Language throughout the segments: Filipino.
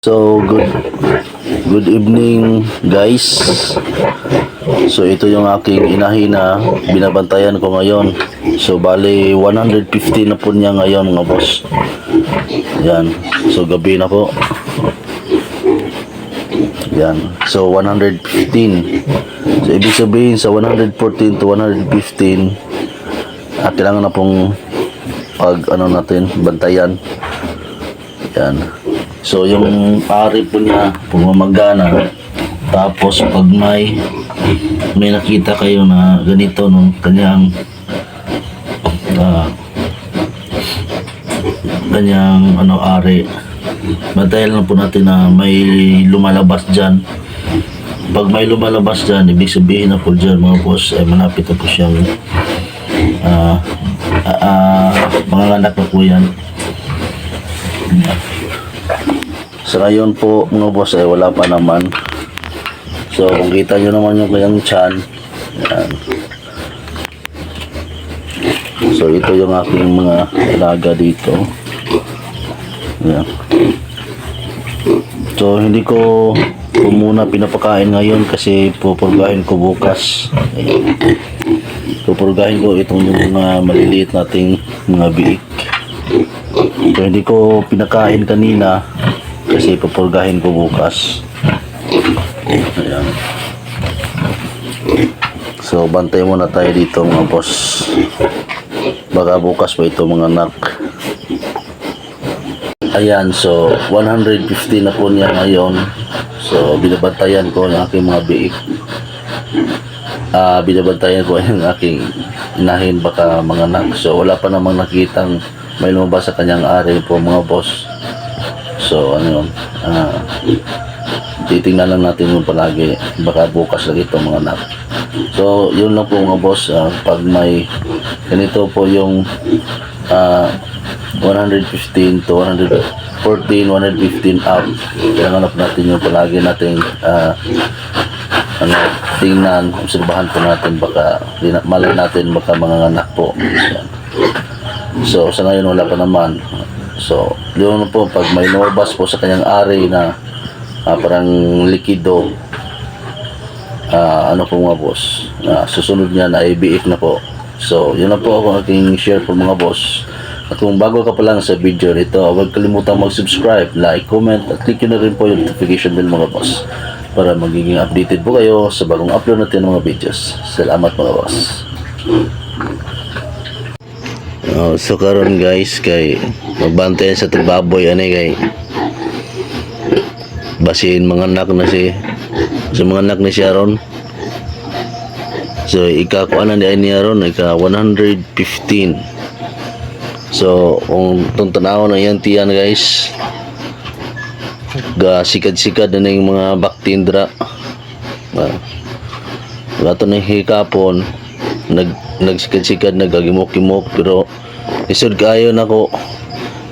So, good good evening guys. So, ito yung aking inahin na binabantayan ko ngayon. So, bali 150 na po niya ngayon mga boss. Yan. So, gabi na po. Yan. So, 115. So, ibig sabihin sa 114 to 115 at kailangan na pong pag ano natin, bantayan. Yan. So, yung pari po niya, pumamagana. Tapos, pag may may nakita kayo na ganito nung kanyang ah, kanyang ano ari bantayan lang po natin na may lumalabas dyan pag may lumalabas dyan ibig sabihin na po dyan mga boss ay malapit na po siyang ah ah, ah, mga anak na po yan sa ngayon po mga boss ay wala pa naman. So kung kita nyo naman yung kanyang chan. Yan. So ito yung aking mga alaga dito. Yan. So hindi ko ko muna pinapakain ngayon kasi pupurgahin ko bukas. Ayan. Pupurgahin ko itong yung mga maliliit nating mga biik. So hindi ko pinakain kanina kasi pupurgahin ko bukas. Ayan. So bantay muna tayo dito mga boss. Baka bukas pa ito mga anak. Ayan, so 150 na po niya ngayon. So binabantayan ko yung aking mga biik. Ah, binabantayan ko yung aking inahin baka mga anak. So wala pa namang nakitang may lumabas sa kanyang ari po mga boss. So ano yun, ah, titingnan lang natin yung palagi. Baka bukas lagi ito mga anak. So yun lang po mga boss, ah, pag may ganito po yung ah, 115 to 114, 115 up. Kailangan po natin yung palagi nating ah, ano, tingnan, obserbahan po natin baka malay natin baka mga anak po. So sa ngayon wala pa naman. So yun po pag may lumabas po sa kanyang ari na ah, parang likido ah, ano po mga boss ah, susunod niyan ay biik na po. So yun na po ako aking share po mga boss. At kung bago ka pa lang sa video nito, huwag kalimutan mag-subscribe, like, comment, at click na rin po yung notification bell mga boss para magiging updated po kayo sa bagong upload natin ng mga videos. Salamat mga boss. Oh, so karon guys kay magbantayan sa tagbaboy ani kay basin mga anak na si sa mga anak ni siya ron. So ika ko ana ni niya ron ika 115. So kung tong tanaw na yan tiyan guys ga sikad-sikad na yung mga baktindra. Ah. Wala to na hikapon nag nagsikad-sikad nagagimok-kimok pero isod kayo nako.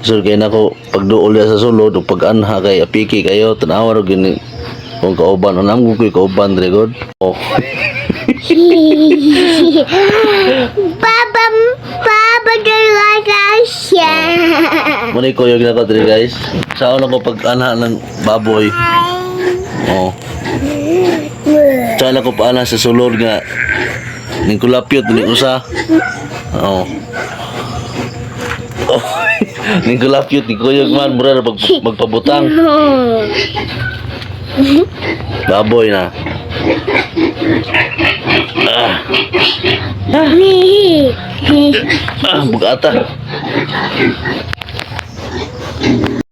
Isod kayo nako. Pagduol sa sulod o pag anha kay apiki kayo tanawa ro gini. Kung kauban anam ko koy kauban dre god. Oh. Baba, baba dalaga siya. muni ko yung nako dre guys. Sa una ko pag anha ng baboy. Oh. Sala ko pa ana sa sulod nga. Ning kulapyot ni usa. Oh Oh, ning kulapyot ni kuyog man mura na pag magpabutang. Baboy na. Ah, ah bugata